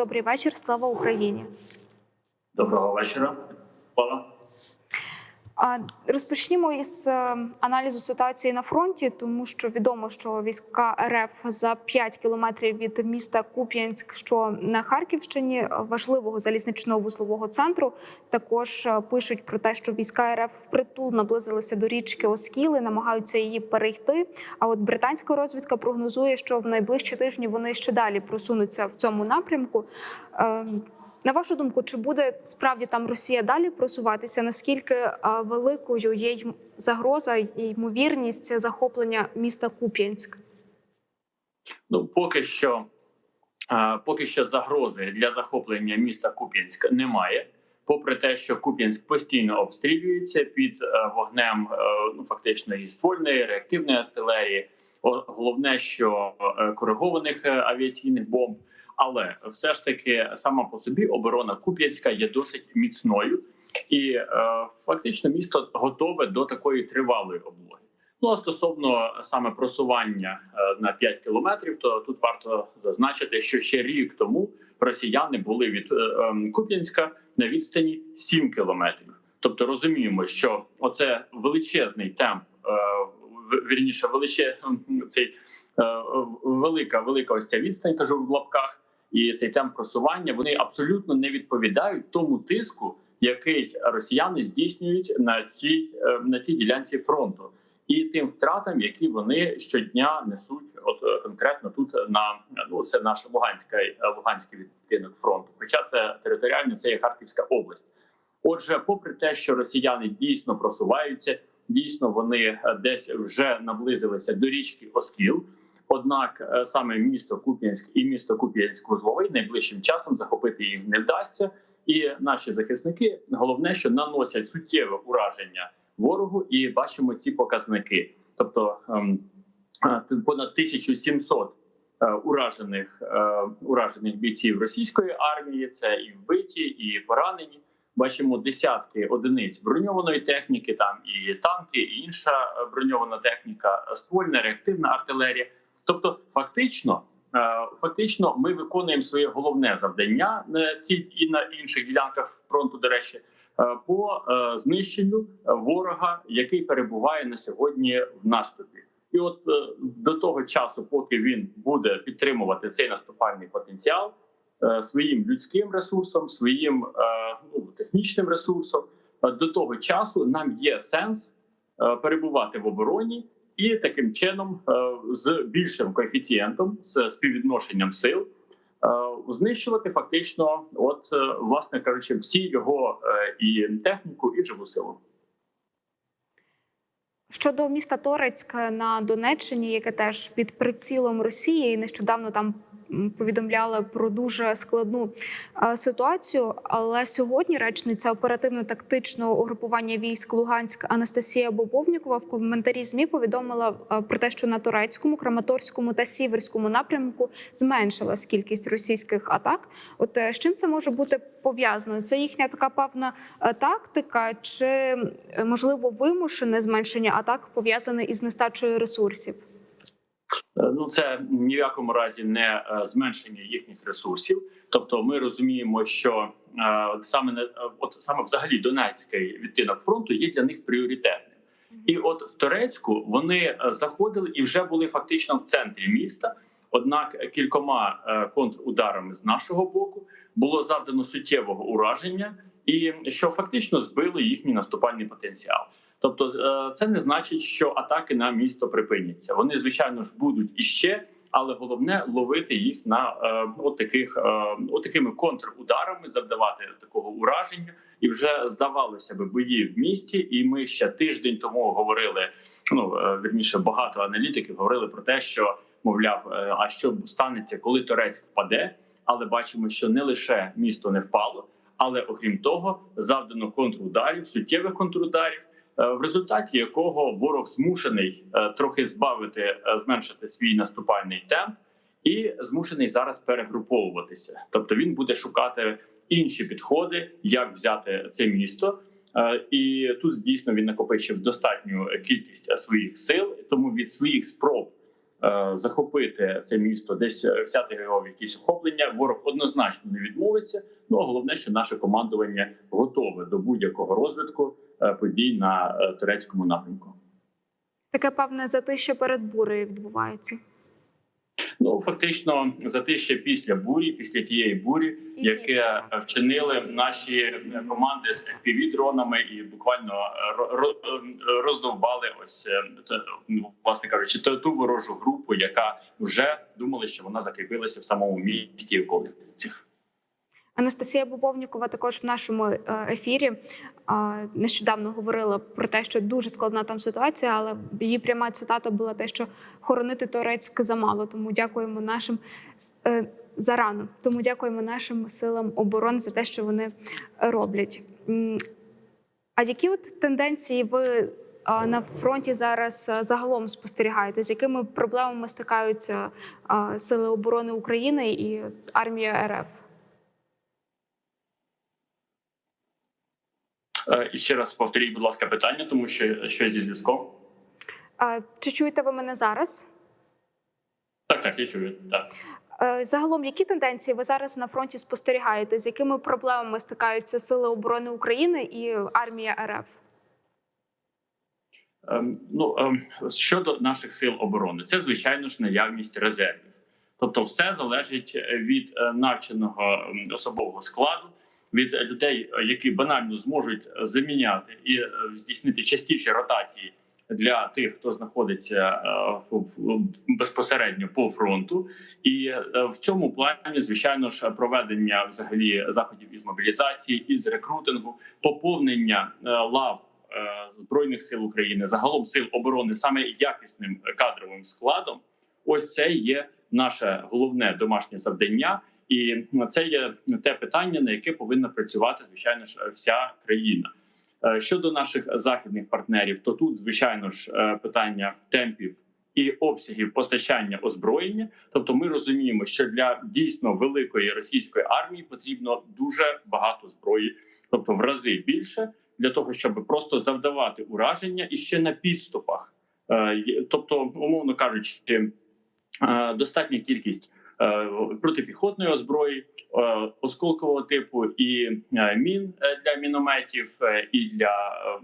Добрий вечір. Слава Україні. Доброго вечора. Слава. Розпочнімо із е, аналізу ситуації на фронті, тому що відомо, що війська РФ за 5 кілометрів від міста Куп'янськ, що на Харківщині е, важливого залізничного вузлового центру, також е, пишуть про те, що війська РФ впритул наблизилися до річки Оскіли, намагаються її перейти. А от британська розвідка прогнозує, що в найближчі тижні вони ще далі просунуться в цьому напрямку. На вашу думку, чи буде справді там Росія далі просуватися? Наскільки е, великою є загроза і ймовірність захоплення міста Куп'янськ? Ну поки що, е, поки що загрози для захоплення міста Куп'янськ немає. Попри те, що Куп'янськ постійно обстрілюється під е, вогнем, ну фактично і ствольної реактивної артилерії. Головне, що коригованих авіаційних бомб. Але все ж таки сама по собі оборона Куп'янська є досить міцною, і е, фактично місто готове до такої тривалої облоги. Ну а стосовно саме просування е, на 5 кілометрів, то тут варто зазначити, що ще рік тому росіяни були від е, ем, Куп'янська на відстані 7 кілометрів. Тобто розуміємо, що оце величезний темп, е, вірніше, величе цей велика, велика ось ця відстань, кажу в лапках, і цей темп просування вони абсолютно не відповідають тому тиску, який росіяни здійснюють на цій е, на цій ділянці фронту, і тим втратам, які вони щодня несуть, от е, конкретно тут на ну це наш Луганська е, Луганський відтинок фронту. Хоча це територіально це є Харківська область. Отже, попри те, що росіяни дійсно просуваються, дійсно вони десь вже наблизилися до річки Оскіл. Однак е, саме місто Куп'янськ і місто Куп'янськ-Вузловий найближчим часом захопити їх не вдасться. І наші захисники головне, що наносять суттєве ураження ворогу, і бачимо ці показники. Тобто ем, е, понад 1700 е, уражених уражених бійців російської армії. Це і вбиті, і поранені. Бачимо десятки одиниць броньованої техніки, там і танки, і інша броньована техніка, ствольна реактивна артилерія. Тобто, фактично, е, фактично, ми виконуємо своє головне завдання на цій і на інших ділянках фронту. До речі, е, по е, знищенню ворога, який перебуває на сьогодні в наступі. І от е, до того часу, поки він буде підтримувати цей наступальний потенціал е, своїм людським ресурсом, своїм е, ну, технічним ресурсом, е, до того часу нам є сенс е, перебувати в обороні і таким чином е, з більшим коефіцієнтом, з співвідношенням сил, е, знищувати фактично, от е, власне кажучи, всі його і техніку, і живу силу. Щодо міста Торецьк на Донеччині, яке теж під прицілом Росії, і нещодавно там повідомляли про дуже складну ситуацію. Але сьогодні речниця оперативно-тактичного угрупування військ Луганськ Анастасія Бобовнікова в коментарі змі повідомила про те, що на турецькому, Краматорському та Сіверському напрямку зменшилась кількість російських атак. От е, з чим це може бути пов'язано? Це їхня така певна е, тактика, чи е, можливо вимушене зменшення атак пов'язане із нестачею ресурсів? Е, Ну, це ні в якому разі не е, зменшення їхніх ресурсів. Тобто, ми розуміємо, що е, саме от саме взагалі Донецький відтинок фронту є для них пріоритетним. І от в Торецьку вони заходили і вже були фактично в центрі міста. Однак кількома контрударами з нашого боку було завдано суттєвого ураження, і що фактично збили їхній наступальний потенціал. Тобто, е, це не значить, що атаки на місто припиняться. Вони звичайно ж будуть іще, але головне ловити їх на е, от таких е, от контрударами, завдавати такого ураження. І вже здавалося би бої в місті. І ми ще тиждень тому говорили. Ну е, вірніше, багато аналітиків говорили про те, що мовляв, а що станеться, коли Торецьк впаде. Але бачимо, що не лише місто не впало, але окрім того, завдано контрударів, суттєвих контрударів. Е, В результаті якого ворог змушений е, трохи збавити, е, зменшити свій наступальний темп, і змушений зараз перегруповуватися. Тобто він буде шукати інші підходи, як взяти це місто. І тут дійсно він накопичив достатню кількість своїх сил, тому від своїх спроб захопити це місто, десь е, взяти його в якісь охоплення. Ворог однозначно не відмовиться. Ну а головне, що наше командування готове до будь-якого розвитку е, подій на е, турецькому напрямку. Таке певне затище перед бурею відбувається. Ну фактично затище після бурі, після тієї бурі, яке вчинили наші команди з fpv дронами і буквально е, е, роздовбали ось е, власне кажучи, ту, ту ворожу групу, яка вже думали, що вона закріпилася в самому місті і околицях. Анастасія Бобовнікова також в нашому е, ефірі нещодавно говорила про те, що дуже складна там ситуація, але її пряма цитата була те, що хоронити Торецьк замало. Тому дякуємо нашим е, зарано. Тому дякуємо нашим силам оборони за те, що вони роблять. А які от тенденції ви на фронті зараз загалом спостерігаєте? З якими проблемами стикаються сили оборони України і армія РФ? Е, І ще раз повторіть, будь ласка, питання, тому що щось зі зв'язком. Чи чуєте ви мене зараз? Так, так, я чую. Так. Е, Загалом, які тенденції ви зараз на фронті спостерігаєте? З якими проблемами стикаються сили оборони України і армія РФ? Ем, Ну ем, щодо наших сил оборони, це звичайно ж наявність резервів. Тобто, все залежить від е, навченого ем, особового складу, від людей, які банально зможуть заміняти і е, здійснити частіші ротації для тих, хто знаходиться е, безпосередньо по фронту. І е, в цьому плані, звичайно ж, проведення взагалі заходів із мобілізації, із рекрутингу, поповнення лав збройних сил України, загалом сил оборони, саме якісним кадровим складом. Ось це є наше головне домашнє завдання, і це є те питання, на яке повинна працювати звичайно ж вся країна. Е, Щодо наших західних партнерів, то тут звичайно ж е, питання темпів і обсягів постачання озброєння. Тобто, ми розуміємо, що для дійсно великої російської армії потрібно дуже багато зброї, тобто в рази більше, для того, щоб просто завдавати ураження і ще на підступах. Е, Тобто, умовно кажучи, достатня кількість протипіхотної озброї, е, осколкового типу і е, мін е, для мінометів, е, і для е,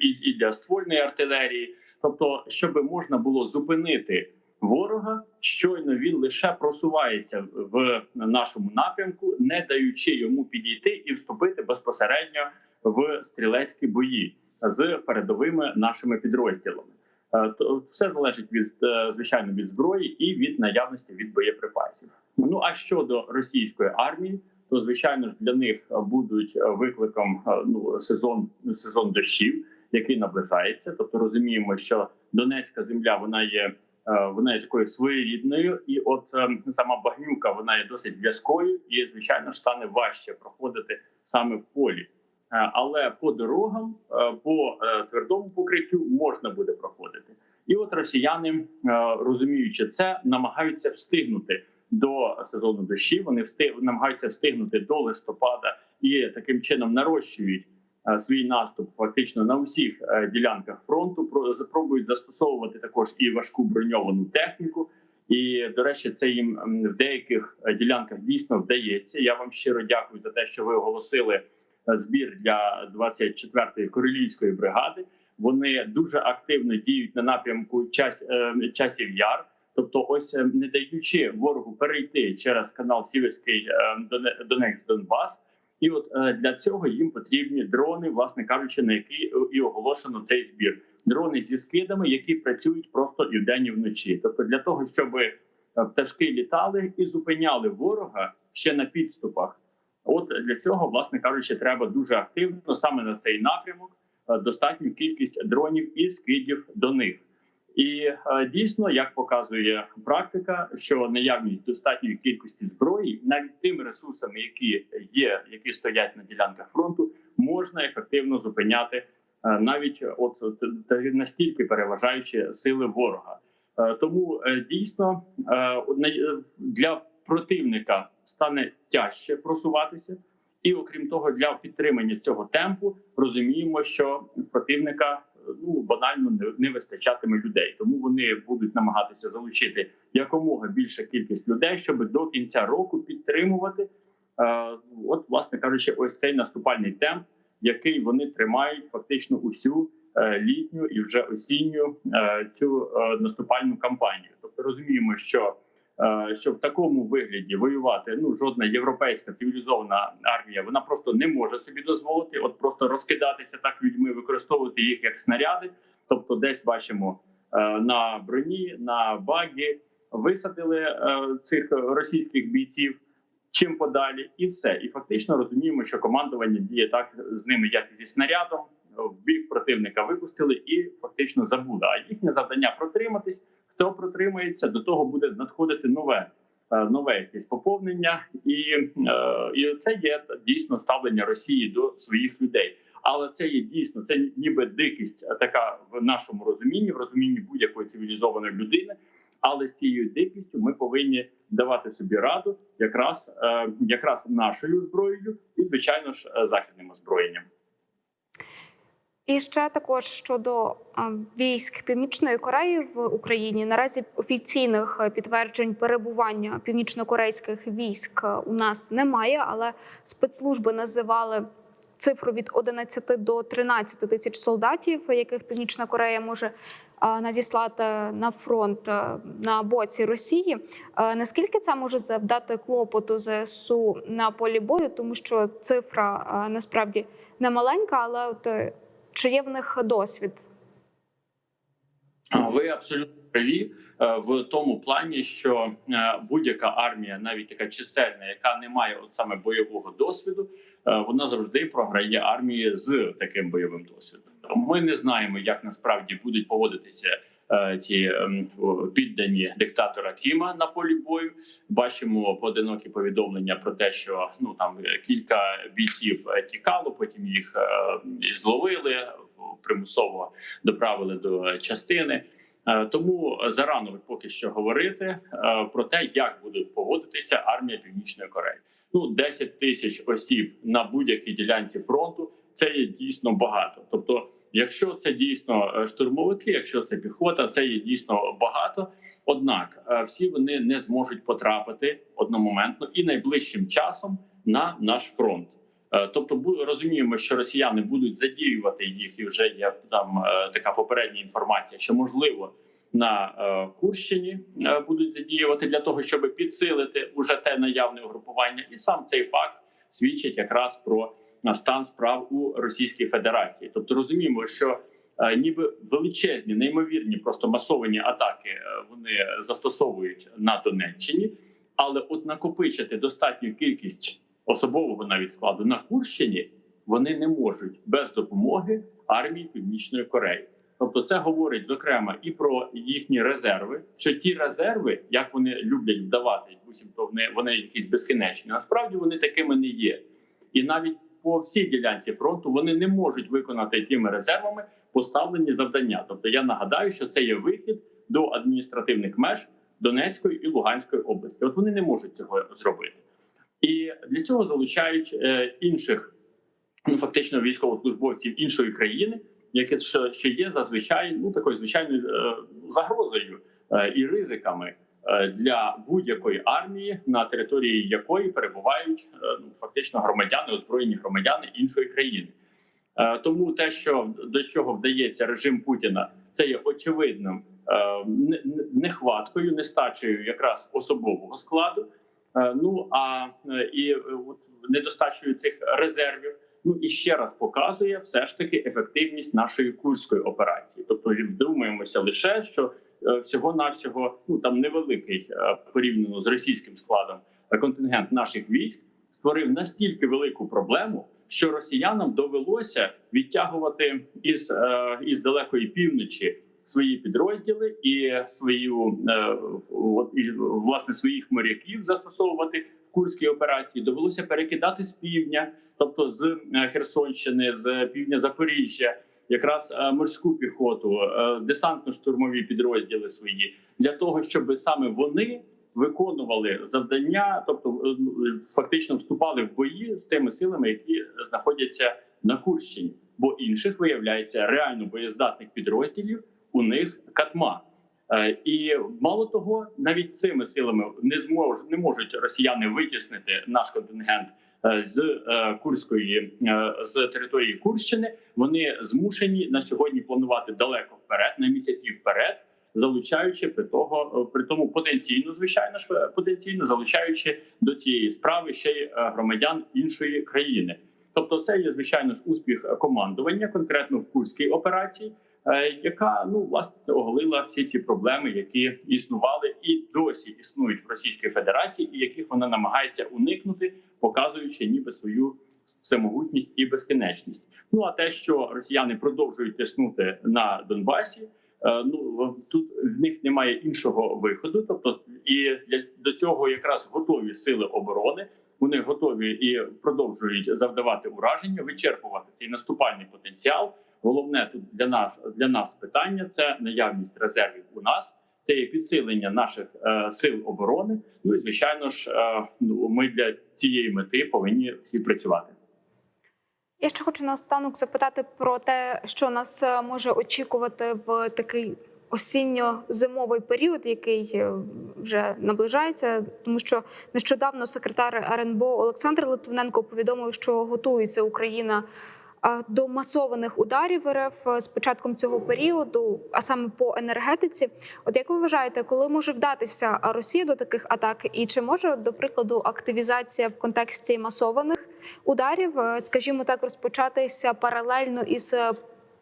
і, і для ствольної артилерії. Тобто, щоб можна було зупинити ворога, щойно він лише просувається в нашому напрямку, не даючи йому підійти і вступити безпосередньо в стрілецькі бої з передовими нашими підрозділами. Е, То все залежить від е, звичайно від зброї і від наявності від боєприпасів. Ну а щодо російської армії, то звичайно ж для них будуть викликом е, ну сезон сезон дощів, який наближається. Тобто розуміємо, що Донецька земля вона є. Вона є такою своєрідною, і от сама багнюка вона є досить в'язкою, і звичайно ж стане важче проходити саме в полі. Е, Але по дорогам, е, по е, твердому покриттю можна буде проходити. І от росіяни, розуміючи це, намагаються встигнути до сезону дощів. Вони встиг намагаються встигнути до листопада і таким чином нарощують свій наступ фактично на усіх ділянках фронту. Про запробують застосовувати також і важку броньовану техніку. І до речі, це їм в деяких ділянках дійсно вдається. Я вам щиро дякую за те, що ви оголосили збір для 24-ї королівської бригади. Вони дуже активно діють на напрямку час, е, часів яр. Тобто, ось е, не даючи ворогу перейти через канал Сіверський е, Доне- Донець Донбас, і от е, для цього їм потрібні дрони, власне кажучи, на які і оголошено цей збір. Дрони зі скидами, які працюють просто і вдень, і вночі. Тобто, для того, щоб е, пташки літали і зупиняли ворога ще на підступах. От для цього, власне кажучи, треба дуже активно саме на цей напрямок е, достатню кількість дронів і скидів до них. І е, дійсно, як показує практика, що наявність достатньої кількості зброї, навіть тими ресурсами, які є, які стоять на ділянках фронту, можна ефективно зупиняти е, навіть от настільки переважаючи сили ворога. Тому дійсно для противника стане тяжче просуватися. І окрім того, для підтримання цього темпу розуміємо, що в противника ну банально не, вистачатиме людей. Тому вони будуть намагатися залучити якомога більша кількість людей, щоб до кінця року підтримувати. Е, от, власне кажучи, ось цей наступальний темп, який вони тримають фактично усю е, літню і вже осінню е, цю наступальну кампанію. Тобто розуміємо, що що в такому вигляді воювати ну жодна європейська цивілізована армія вона просто не може собі дозволити, от просто розкидатися так людьми, використовувати їх як снаряди. Тобто, десь бачимо е, на броні, на багі висадили е, цих російських бійців. Чим подалі, і все, і фактично розуміємо, що командування діє так з ними, як і зі снарядом. В бік противника випустили і фактично забули. А їхнє завдання протриматись. Хто протримається, до того буде надходити нове е, нове якесь поповнення, і, е, і це є дійсно ставлення Росії до своїх людей. Але це є дійсно це ніби дикість, е, така в нашому розумінні, в розумінні будь-якої цивілізованої людини. Але з цією дикістю ми повинні давати собі раду, якраз якраз нашою зброєю, і звичайно ж західним озброєнням. І ще також щодо військ Північної Кореї в Україні наразі офіційних е, підтверджень перебування північнокорейських військ е, у нас немає, але спецслужби називали цифру від 11 до 13 тисяч солдатів, яких Північна Корея може надіслати на фронт е, на боці Росії. Е, Наскільки це може завдати клопоту ЗСУ на полі бою, тому що цифра е, насправді не маленька, але от е, чи є в них досвід? Ви абсолютно праві е, в тому плані, що е, будь-яка армія, навіть така чисельна, яка не має от саме бойового досвіду, е, вона завжди програє армії з таким бойовим досвідом. Ми не знаємо, як насправді будуть поводитися ці ем, піддані диктатора Кіма на полі бою. Бачимо поодинокі повідомлення про те, що ну там е, кілька бійців е, тікало, потім їх е, зловили примусово доправили до частини. Е, Тому зарано поки що говорити е, про те, як буде поводитися армія Північної Кореї. Ну 10 тисяч осіб на будь-якій ділянці фронту це є дійсно багато. Тобто, якщо це дійсно е, штурмовики, якщо це піхота, це є дійсно багато. Однак е, всі вони не зможуть потрапити одномоментно і найближчим часом на наш фронт. Е, Тобто, розуміємо, що росіяни будуть задіювати їх, і вже є там така попередня інформація, що можливо на Курщині будуть задіювати для того, щоб підсилити уже те наявне угрупування, і сам цей факт свідчить якраз про стан справ у Російській Федерації. Тобто розуміємо, що е, ніби величезні, неймовірні, просто масовані атаки е, вони застосовують на Донеччині, але от накопичити достатню кількість особового навіть складу на Курщині вони не можуть без допомоги армії Північної Кореї. Тобто, це говорить зокрема і про їхні резерви, що ті резерви, як вони люблять вдавати, буцімто вони, вони якісь безкінечні. Насправді вони такими не є, і навіть по всій ділянці фронту вони не можуть виконати тими резервами поставлені завдання. Тобто, я нагадаю, що це є вихід до адміністративних меж Донецької і Луганської області. От вони не можуть цього зробити. І для цього залучають е, інших, ну фактично військовослужбовців іншої країни, що, що є зазвичай ну такою звичайною е, загрозою е, і ризиками для будь-якої армії, на території якої перебувають е, ну фактично громадяни, озброєні громадяни іншої країни. Е, тому те, що до чого вдається режим Путіна, це є очевидним е, не- не- нехваткою, нестачею якраз особового складу. Е, Ну а е, і е, от недостачею цих резервів. Ну і ще раз показує все ж таки ефективність нашої курської операції. Тобто вдумаємося лише, що всього навсього ну там невеликий е, порівняно з російським складом е, контингент наших військ створив настільки велику проблему, що росіянам довелося відтягувати із, е, із далекої півночі свої підрозділи і свою е, і, власне своїх моряків застосовувати в курській операції. Довелося перекидати з півдня, тобто з е, Херсонщини, з півдня Запоріжжя, якраз е, морську піхоту, е, десантно-штурмові підрозділи свої для того, щоб саме вони виконували завдання, тобто е, фактично вступали в бої з тими силами, які знаходяться на Курщині. бо інших виявляється реально боєздатних підрозділів. У них катма. І мало того, навіть цими силами не змож, не можуть росіяни витіснити наш контингент з е, Курської е, з території Курщини. Вони змушені на сьогодні планувати далеко вперед, на місяці вперед, залучаючи при того, при тому потенційно, звичайно ж е, потенційно залучаючи до цієї справи ще й е, громадян іншої країни. Тобто, це є звичайно ж успіх командування, конкретно в курській операції, е, яка ну власне оголила всі ці проблеми, які існували і досі існують в Російській Федерації, і яких вона намагається уникнути, показуючи ніби свою всемогутність і безкінечність. Ну а те, що росіяни продовжують тиснути на Донбасі. е, Ну тут в них немає іншого виходу, тобто і для до цього якраз готові сили оборони. Вони готові і продовжують завдавати ураження, вичерпувати цей наступальний потенціал. Головне тут для нас для нас питання це наявність резервів у нас. Це є підсилення наших е, сил оборони. Ну і звичайно ж, е, ну ми для цієї мети повинні всі працювати. Я ще хочу наостанок запитати про те, що нас е, може очікувати в такий осінньо-зимовий період, який е, вже наближається, тому що нещодавно секретар РНБО Олександр Литвиненко повідомив, що готується Україна до масованих ударів РФ з початком цього періоду, а саме по енергетиці. От як ви вважаєте, коли може вдатися Росія до таких атак, і чи може до прикладу активізація в контексті масованих ударів, е, скажімо так, розпочатися паралельно із е,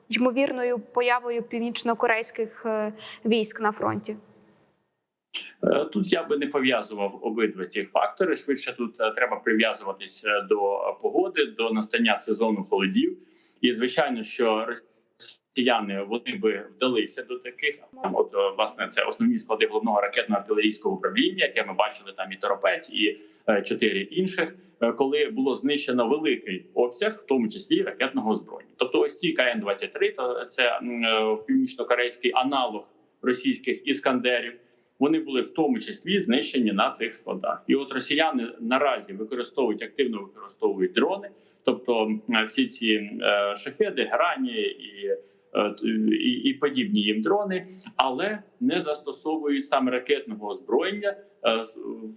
ймовірною появою північно-корейських е, військ на фронті? Е, Тут я би не пов'язував обидва ці фактори. Швидше тут е, треба прив'язуватись е, до погоди, до настання сезону холодів. І звичайно, що росіяни вони би вдалися до таких. От власне, це основні склади головного ракетно-артилерійського управління, яке ми бачили там і торопець, і чотири інших, коли було знищено великий обсяг, в тому числі ракетного озброєння. Тобто, ось ці КН 23 то це північно-корейський аналог російських іскандерів вони були в тому числі знищені на цих складах. І от росіяни наразі використовують активно використовують дрони, тобто е, всі ці е, шахеди, грані і, е, і, і подібні їм дрони, але не застосовують саме ракетного озброєння.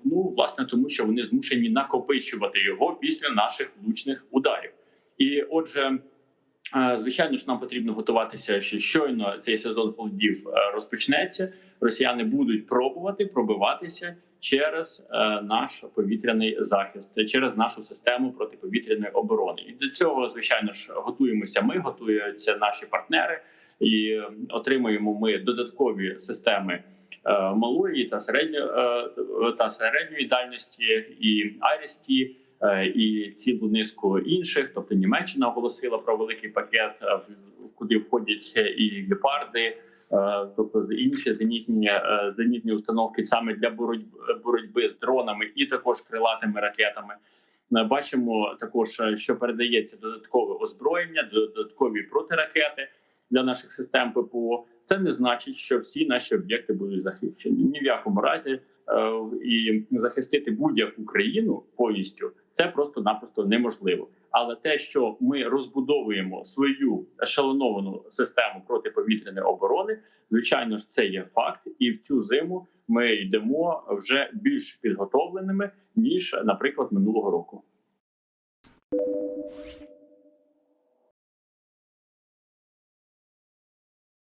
Ну власне, тому що вони змушені накопичувати його після наших влучних ударів. І отже. Звичайно ж, нам потрібно готуватися, що щойно цей сезон холодів е, розпочнеться. Росіяни будуть пробувати пробиватися через е, наш повітряний захист, через нашу систему протиповітряної оборони. І до цього, звичайно ж, готуємося. Ми готуються наші партнери, і отримуємо ми додаткові системи е, малої та середньої та середньої дальності і Арісті і цілу низку інших. Тобто Німеччина оголосила про великий пакет, е, куди входять і гепарди, е, тобто з- інші зенітні е, зенітні установки саме для боротьби, боротьби з дронами і також крилатими ракетами. Е, Бачимо також, е, що передається додаткове озброєння, додаткові протиракети для наших систем ППО. Це не значить, що всі наші об'єкти будуть захищені. Ні в якому разі е, і захистити будь-яку країну повністю це просто-напросто неможливо. Але те, що ми розбудовуємо свою ешелоновану систему протиповітряної оборони, звичайно ж, це є факт, і в цю зиму ми йдемо вже більш підготовленими ніж, наприклад, минулого року.